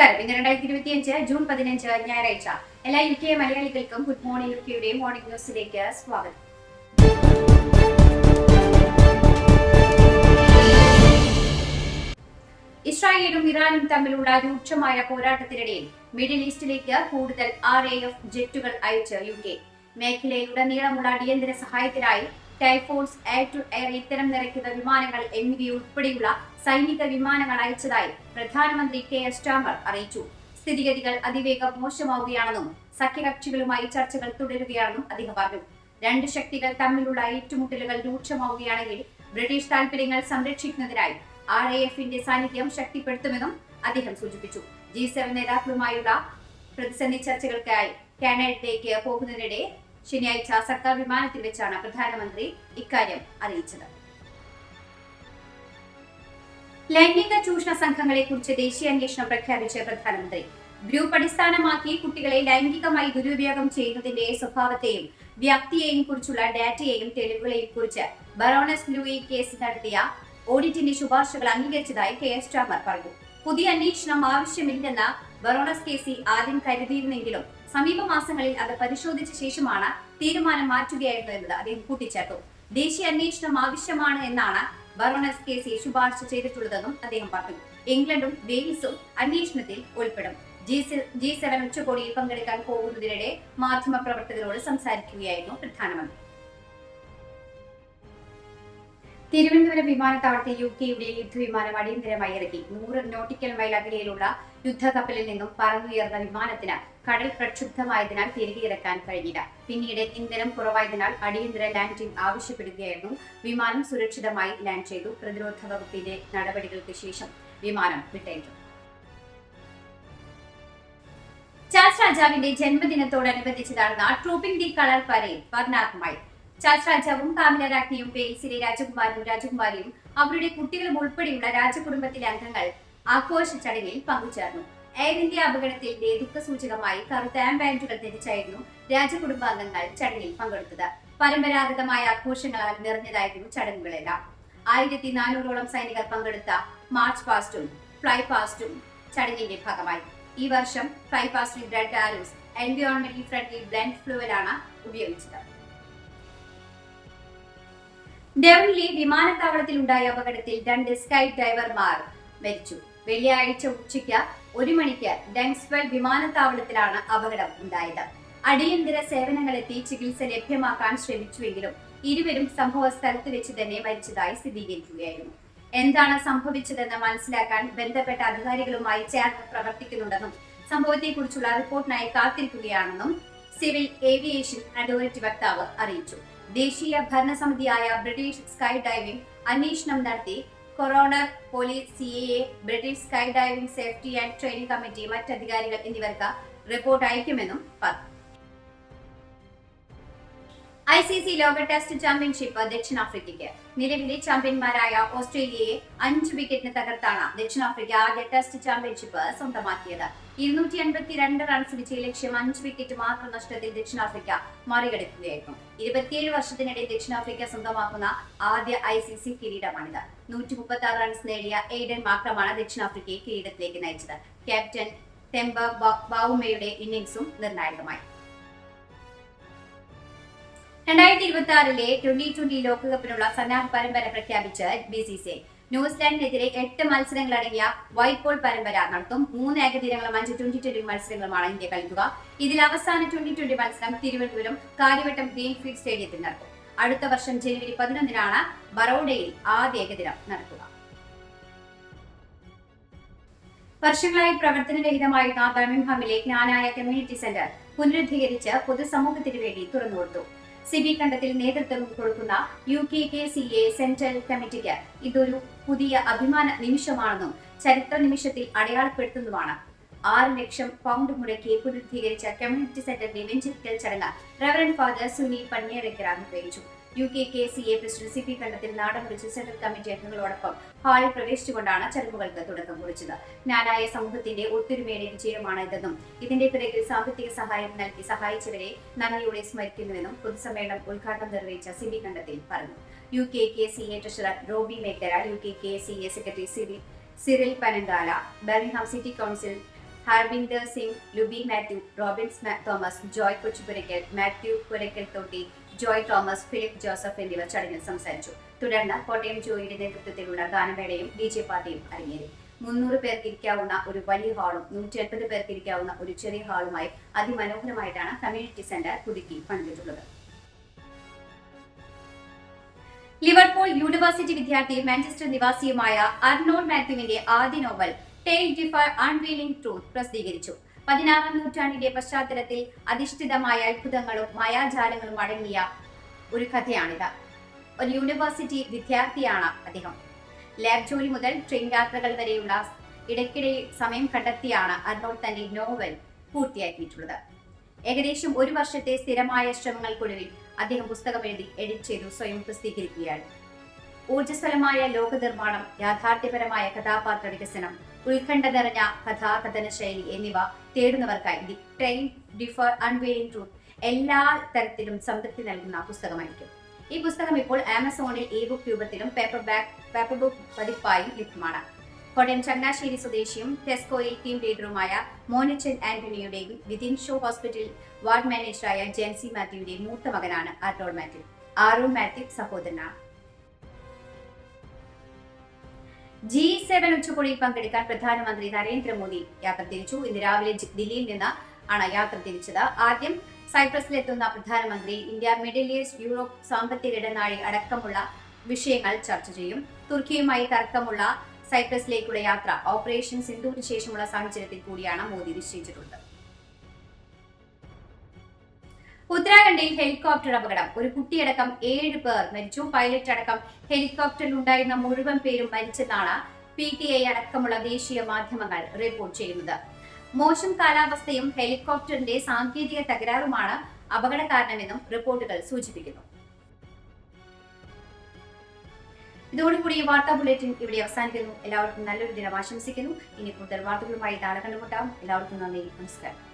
നമസ്കാരം. ഇന്ന് രണ്ടായിരത്തി ഇരുപത്തി അഞ്ച് ജൂൺ പതിനഞ്ച് ഞായറാഴ്ച. എല്ലാ യു കെ മലയാളികൾക്കും ഗുഡ് മോർണിംഗ് യു കെയുടെ മോർണിംഗ് ന്യൂസിലേക്ക് സ്വാഗതം. ഇസ്രായേലും ഇറാനും തമ്മിലുള്ള രൂക്ഷമായ പോരാട്ടത്തിനിടയിൽ മിഡിൽ ഈസ്റ്റിലേക്ക് കൂടുതൽ ആർ എ എഫ് ജെറ്റുകൾ അയച്ച് യു കെ. മേഖലയിലുടനീളമുള്ള അടിയന്തര സഹായത്തിനായി ടൈഫോഴ്സ് എയർ എയർ ഇത്തരം നിറയ്ക്കുന്ന വിമാനങ്ങൾ എന്നിവയുൾപ്പെടെയുള്ള സൈനിക വിമാനങ്ങൾ അയച്ചതായി പ്രധാനമന്ത്രി കെ എസ് സ്റ്റാമർ അറിയിച്ചു. സ്ഥിതിഗതികൾ അതിവേഗം മോശമാവുകയാണെന്നും സഖ്യകക്ഷികളുമായി ചർച്ചകൾ തുടരുകയാണെന്നും അദ്ദേഹം പറഞ്ഞു. രണ്ട് ശക്തികൾ തമ്മിലുള്ള ഏറ്റുമുട്ടലുകൾ രൂക്ഷമാവുകയാണെങ്കിൽ ബ്രിട്ടീഷ് താൽപര്യങ്ങൾ സംരക്ഷിക്കുന്നതിനായി ആർ എ എഫിന്റെ സാന്നിധ്യം ശക്തിപ്പെടുത്തുമെന്നും അദ്ദേഹം സൂചിപ്പിച്ചു. ജി സെവൻ നേതാക്കളുമായുള്ള പ്രതിസന്ധി ചർച്ചകൾക്കായി കാനഡയിലേക്ക് പോകുന്നതിനിടെ ശനിയാഴ്ച സർക്കാർ വിമാനത്തിൽ വെച്ചാണ് പ്രധാനമന്ത്രി ഇക്കാര്യം അറിയിച്ചത്. ലൈംഗിക ചൂഷണ സംഘങ്ങളെ കുറിച്ച് ദേശീയ അന്വേഷണം പ്രഖ്യാപിച്ച പ്രധാനമന്ത്രി ഗ്രൂപ്പ് അടിസ്ഥാനമാക്കി കുട്ടികളെ ലൈംഗികമായി ദുരുപയോഗം ചെയ്യുന്നതിന്റെ സ്വഭാവത്തെയും വ്യാപ്തിയെയും കുറിച്ചുള്ള ഡാറ്റയെയും തെളിവുകളെയും കുറിച്ച് ബറോണസ് ലൂയി കേസ് നടത്തിയ ഓഡിറ്റിന്റെ ശുപാർശകൾ അംഗീകരിച്ചതായി കെ. എസ്. ചാമർ പറഞ്ഞു. പുതിയ അന്വേഷണം ആവശ്യമില്ലെന്ന ബറോണസ് കേസി ആദ്യം കരുതിയിരുന്നെങ്കിലും സമീപ മാസങ്ങളിൽ അത് പരിശോധിച്ച ശേഷമാണ് തീരുമാനം മാറ്റുകയായിരുന്നു എന്നത് അദ്ദേഹം കൂട്ടിച്ചേർത്തു. ദേശീയ അന്വേഷണം ആവശ്യമാണ് എന്നാണ് ബറോണസ് കേസിൽ ശുപാർശ ചെയ്തിട്ടുള്ളതെന്നും അദ്ദേഹം പറഞ്ഞു. ഇംഗ്ലണ്ടും വെയിൽസും അന്വേഷണത്തിൽ ഉൾപ്പെടും. ജി സെവൻ ഉച്ചകോടിയിൽ പങ്കെടുക്കാൻ പോകുന്നതിനിടെ മാധ്യമപ്രവർത്തകരോട് സംസാരിക്കുകയായിരുന്നു പ്രധാനമന്ത്രി. തിരുവനന്തപുരം വിമാനത്താവളത്തിൽ യു കെയുടെ യുദ്ധവിമാനം അടിയന്തരമായി ഇറക്കി. നൂറ് നോട്ടിക്കൽ മൈൽ അകലെയിലുള്ള യുദ്ധക്കപ്പലിൽ നിന്നും പറന്നുയർന്ന വിമാനത്തിന് കടൽ പ്രക്ഷുബ്ധമായതിനാൽ തിരികെ ഇറക്കാൻ കഴിഞ്ഞില്ല. പിന്നീട് ഇന്ധനം കുറവായതിനാൽ അടിയന്തര ലാൻഡിംഗ് ആവശ്യപ്പെടുകയായിരുന്നു. വിമാനം സുരക്ഷിതമായി ലാൻഡ് ചെയ്തു. പ്രതിരോധ വകുപ്പിന്റെ നടപടികൾക്ക് ശേഷം വിമാനം വിട്ടയച്ചു. ചാൾസ് രാജാവിന്റെ ജന്മദിനത്തോടനുബന്ധിച്ച് നടന്ന ട്രൂപ്പിംഗ് ദി കളർ പരേഡ് വർണാത്മകമായി ചാൾസ് രാജാവും കാമില രാജ്ഞിയും വെയിൽസിലെ രാജകുമാരനും രാജകുമാരിയും അവരുടെ കുട്ടികളും ഉൾപ്പെടെയുള്ള രാജകുടുംബത്തിലെ അംഗങ്ങൾ ആഘോഷ ചടങ്ങിൽ പങ്കുചേർന്നു. എയർ ഇന്ത്യ അപകടത്തിന്റെ ദുഃഖസൂചകമായി കറുത്ത ആംബാൻഡുകൾ ധരിച്ചായിരുന്നു രാജകുടുംബാംഗങ്ങൾ ചടങ്ങിൽ പങ്കെടുത്തത്. പരമ്പരാഗതമായ ആഘോഷങ്ങളാൽ നിറഞ്ഞതായിരുന്നു ചടങ്ങുകളെല്ലാം. ആയിരത്തി നാനൂറോളം സൈനികർ പങ്കെടുത്ത മാർച്ച് പാസ്റ്റും ഫ്ലൈ പാസ്റ്റും ചടങ്ങിന്റെ ഭാഗമായി. ഈ വർഷം ഫ്ലൈ പാസ്റ്റിൽ റെഡ് ആരോസ് എൻവയോൺമെന്റലി ഫ്രണ്ട്ലി ബ്ലൻഡ് ഫ്ലൂവലാണ് ഉപയോഗിച്ചത്. ഡെവനിലെ വിമാനത്താവളത്തിൽ ഉണ്ടായ അപകടത്തിൽ രണ്ട് സ്കൈ ഡൈവർമാർ മരിച്ചു. വെള്ളിയാഴ്ച ഉച്ചയ്ക്ക് ഒരു മണിക്ക് ഡെൻസ്വെൽ വിമാനത്താവളത്തിലാണ് അപകടം ഉണ്ടായത്. അടിയന്തര സേവനങ്ങളെത്തി ചികിത്സ ലഭ്യമാക്കാൻ ശ്രമിച്ചുവെങ്കിലും ഇരുവരും സംഭവ സ്ഥലത്ത് വെച്ച് തന്നെ മരിച്ചതായി സ്ഥിരീകരിക്കുകയായിരുന്നു. എന്താണ് സംഭവിച്ചതെന്ന് മനസ്സിലാക്കാൻ ബന്ധപ്പെട്ട അധികാരികളുമായി ചേർന്ന് പ്രവർത്തിക്കുന്നുണ്ടെന്നും സംഭവത്തെക്കുറിച്ചുള്ള റിപ്പോർട്ടിനായി കാത്തിരിക്കുകയാണെന്നും സിവിൽ ഏവിയേഷൻ അതോറിറ്റി വക്താവ് അറിയിച്ചു. ദേശീയ ഭരണസമിതിയായ ബ്രിട്ടീഷ് സ്കൈ ഡൈവിംഗ് അന്വേഷണം നടത്തി. Coroner police C A British sky diving safety and training committee മറ്റധികാരികൾ എന്നിവർക്ക് റിപ്പോർട്ട് അയക്കുമെന്നും പറഞ്ഞു. ഐ സി സി ലോക ടെസ്റ്റ് ചാമ്പ്യൻഷിപ്പ് ദക്ഷിണാഫ്രിക്കയ്ക്ക്. നിലവിലെ ചാമ്പ്യന്മാരായ ഓസ്ട്രേലിയയെ അഞ്ച് വിക്കറ്റിന് തകർത്താണ് ദക്ഷിണാഫ്രിക്ക ആദ്യ ടെസ്റ്റ് ചാമ്പ്യൻഷിപ്പ് സ്വന്തമാക്കിയത്. ഇരുന്നൂറ്റി അൻപത്തിരണ്ട് റൺസ് വിജയ ലക്ഷ്യം അഞ്ച് വിക്കറ്റ് മാത്രം നഷ്ടത്തിൽ ദക്ഷിണാഫ്രിക്ക മറികടക്കുകയായിരുന്നു. ഇരുപത്തിയേഴ് വർഷത്തിനിടെ ദക്ഷിണാഫ്രിക്ക സ്വന്തമാക്കുന്ന ആദ്യ ഐ സി സി കിരീടമാണിത്. നൂറ്റി മുപ്പത്തി ആറ് റൺസ് നേടിയ എയ്ഡൻ മാത്രമാണ് ദക്ഷിണാഫ്രിക്കയെ കിരീടത്തിലേക്ക് നയിച്ചത്. ക്യാപ്റ്റൻ തെമ്പ ബൗമയുടെ ഇന്നിംഗ്സും നിർണായകമായി. രണ്ടായിരത്തി ഇരുപത്തി ആറിലെ ട്വന്റി ട്വന്റി ലോകകപ്പിനുള്ള സന്നാഹ പരമ്പര പ്രഖ്യാപിച്ച് ബി സി സി ന്യൂസിലാൻഡിനെതിരെ എട്ട് മത്സരങ്ങളടങ്ങിയ വൈറ്റ് ബോൾ പരമ്പര നടത്തും. മൂന്ന് ഏകദിനങ്ങളും അഞ്ച് ട്വന്റി ട്വന്റി മത്സരങ്ങളുമാണ് ഇന്ത്യ കളിക്കുക. ഇതിൽ അവസാന ട്വന്റി ട്വന്റി മത്സരം തിരുവനന്തപുരം കാര്യവട്ടം ഗ്രീൻഫീൽഡ് സ്റ്റേഡിയത്തിൽ നടക്കും. അടുത്ത വർഷം ജനുവരി പതിനൊന്നിനാണ് ബറോഡയിൽ ആദ്യ ഏകദിനം നടക്കുക. വർഷങ്ങളായി പ്രവർത്തനരഹിതമായിരുന്ന ബർമിംഗ്ഹാമിലെ ജ്ഞാനായ കമ്മ്യൂണിറ്റി സെന്റർ പുനരുദ്ധീകരിച്ച് പൊതുസമൂഹത്തിനു വേണ്ടി തുറന്നുകൊടുത്തു. സിബി കണ്ടത്തിൽ നേതൃത്വം കൊടുക്കുന്ന U K K C A central കമ്മിറ്റിക്ക് ഇതൊരു പുതിയ അഭിമാന നിമിഷമാണെന്നും ചരിത്ര നിമിഷത്തിൽ അടയാളപ്പെടുത്തുന്നതുമാണ്. ആറ് ലക്ഷം പൗണ്ട് മുടക്കി പുനരുദ്ധീകരിച്ച കമ്മ്യൂണിറ്റി സെന്ററിന്റെ വെഞ്ചരിക്കൽ ചടങ്ങ് റവറൻ ഫാദർ സുനി പന്നിയറയ്ക്കർ നിർവഹിച്ചു U K K C A president C P Kandathil നാടൻ വിളിച്ച് സെൻട്രൽ കമ്മിറ്റി അംഗങ്ങളോടൊപ്പം ഹാളിൽ പ്രവേശിച്ചുകൊണ്ടാണ് ചടങ്ങുകൾക്ക് തുടക്കം കുറിച്ചത്. ജ്ഞാനായ സമൂഹത്തിന്റെ ഒത്തൊരുമയുടെ വിജയമാണ് ഇതെന്നും ഇതിന്റെ പിറകിൽ സാമ്പത്തിക സഹായം നൽകി സഹായിച്ചവരെ നന്ദിയോടെ സ്മരിക്കുന്നുവെന്നും പൊതുസമ്മേളനം ഉദ്ഘാടനം നിർവഹിച്ച സി ബി കണ്ടത്തിൽ പറഞ്ഞു. U K K C A treasurer Roby Mekkara U K K C A secretary Cyril Panankala Birmingham City Council Harbinder Singh Lubi Mathew Robins Thomas Joy Kochupurackal Mathew Purackal Thotti Joy Thomas Philip Joseph എന്നിവർ ചടങ്ങിൽ സംസാരിച്ചു. തുടർന്ന് കോട്ടയം ജോയിയുടെ നേതൃത്വത്തിലുള്ള ഗാനമേളയും D J പാർട്ടിയും അരങ്ങേറി. മുന്നൂറ് പേർക്ക് ഇരിക്കാവുന്ന ഒരു വലിയ ഹാളും നൂറ്റി എൺപത് പേർക്ക് ഇരിക്കാവുന്ന ഒരു ചെറിയ ഹാളുമായി അതിമനോഹരമായിട്ടാണ് കമ്മ്യൂണിറ്റി സെന്റർ പുതുക്കി പണിതിട്ടുള്ളത്. ലിവർപൂൾ യൂണിവേഴ്സിറ്റി വിദ്യാർത്ഥി മാഞ്ചസ്റ്റർ നിവാസിയുമായ അർണോൾ മാത്യുവിന്റെ ആദ്യ നോവൽ അൺവീലിംഗ് ട്രൂത്ത് പ്രസിദ്ധീകരിച്ചു. പതിനാറാം നൂറ്റാണ്ടിന്റെ പശ്ചാത്തലത്തിൽ അധിഷ്ഠിതമായ അത്ഭുതങ്ങളും മായാജാലങ്ങളും അടങ്ങിയ ഒരു കഥയാണിത്. ഒരു യൂണിവേഴ്സിറ്റി വിദ്യാർത്ഥിയാണ് അദ്ദേഹം. ലാബ് ജോലി മുതൽ ട്രെയിൻ യാത്രകൾ വരെയുള്ള ഇടയ്ക്കിടെ സമയം കണ്ടെത്തിയാണ് അർണോൾ തന്റെ നോവൽ പൂർത്തിയാക്കിയിട്ടുള്ളത്. ഏകദേശം ഒരു വർഷത്തെ സ്ഥിരമായ ശ്രമങ്ങൾക്കൊടുവിൽ അദ്ദേഹം പുസ്തകം എഴുതി എഡിറ്റ് ചെയ്തു സ്വയം പ്രസിദ്ധീകരിക്കുകയാണ് ഊർജസ്വലമായ ലോകനിർമ്മാണം യാഥാർത്ഥ്യപരമായ കഥാപാത്ര വികസനം ഉത്കണ്ഠ നിറഞ്ഞ കഥാകഥന ശൈലി എന്നിവ തേടുന്നവർക്കായി the train differ unveiling truth എല്ലാ തരത്തിലും സംതൃപ്തി നൽകുന്ന പുസ്തകമായിരിക്കും. ഈ പുസ്തകം ഇപ്പോൾ ആമസോണിൽ ഇ ബുക്ക് രൂപത്തിലും പേപ്പർ ബാക്ക് പേപ്പർ ബുക്ക് പതിപ്പായും ലഭ്യമാണ്. കോട്ടയം ചങ്ങനാശ്ശേരി സ്വദേശിയും ടെസ്കോയിൽ ടീം ലീഡറുമായ മോനിച്ചൻ ആന്റണിയുടെയും വിതിൻ ഷോ ഹോസ്പിറ്റൽ വാർഡ് മാനേജറായ ജെൻസി മാത്യുവിന്റെയും മൂത്ത മകനാണ് ആർട്ടോൾ മാത്യു. ആറു മാത്യു സഹോദരനാണ്. ജി സെവൻ ഉച്ചകോടിയിൽ പങ്കെടുക്കാൻ പ്രധാനമന്ത്രി നരേന്ദ്രമോദി യാത്ര തിരിച്ചു. ഇന്ന് രാവിലെ ദില്ലിയിൽ നിന്ന് ആണ് യാത്ര തിരിച്ചത്. ആദ്യം സൈപ്രസിലെത്തുന്ന പ്രധാനമന്ത്രി ഇന്ത്യ മിഡിൽ ഈസ്റ്റ് യൂറോപ്പ് സാമ്പത്തിക ഇടനാഴി അടക്കമുള്ള വിഷയങ്ങൾ ചർച്ച ചെയ്യും. തുർക്കിയുമായി തർക്കമുള്ള സൈപ്രസിലേക്കുള്ള യാത്ര ഓപ്പറേഷൻ സിന്ധുവിന് ശേഷമുള്ള സാഹചര്യത്തിൽ കൂടിയാണ് മോദി നിശ്ചയിച്ചിട്ടുള്ളത്. ഉത്തരാഖണ്ഡിൽ ഹെലികോപ്റ്റർ അപകടം. ഒരു കുട്ടിയടക്കം ഏഴ് പേർ മരിച്ചു. പൈലറ്റ് അടക്കം ഹെലികോപ്റ്ററിൽ ഉണ്ടായിരുന്ന മുഴുവൻ പേരും മരിച്ചെന്നാണ് പി ടി ഐ അടക്കമുള്ള ദേശീയ മാധ്യമങ്ങൾ റിപ്പോർട്ട് ചെയ്യുന്നത്. മോശം കാലാവസ്ഥയും ഹെലികോപ്റ്ററിന്റെ സാങ്കേതിക തകരാറുമാണ് അപകട കാരണമെന്നും റിപ്പോർട്ടുകൾ സൂചിപ്പിക്കുന്നു. ഇതോടുകൂടി ഈ വാർത്താ ബുള്ളറ്റിൻ ഇവിടെ അവസാനിക്കുന്നു. എല്ലാവർക്കും നല്ലൊരു ദിനം ആശംസിക്കുന്നു. ഇനി കൂടുതൽ വാർത്തകളുമായി നാളെ കണ്ടുമുട്ടാം എല്ലാവർക്കും നന്ദി. നമസ്കാരം.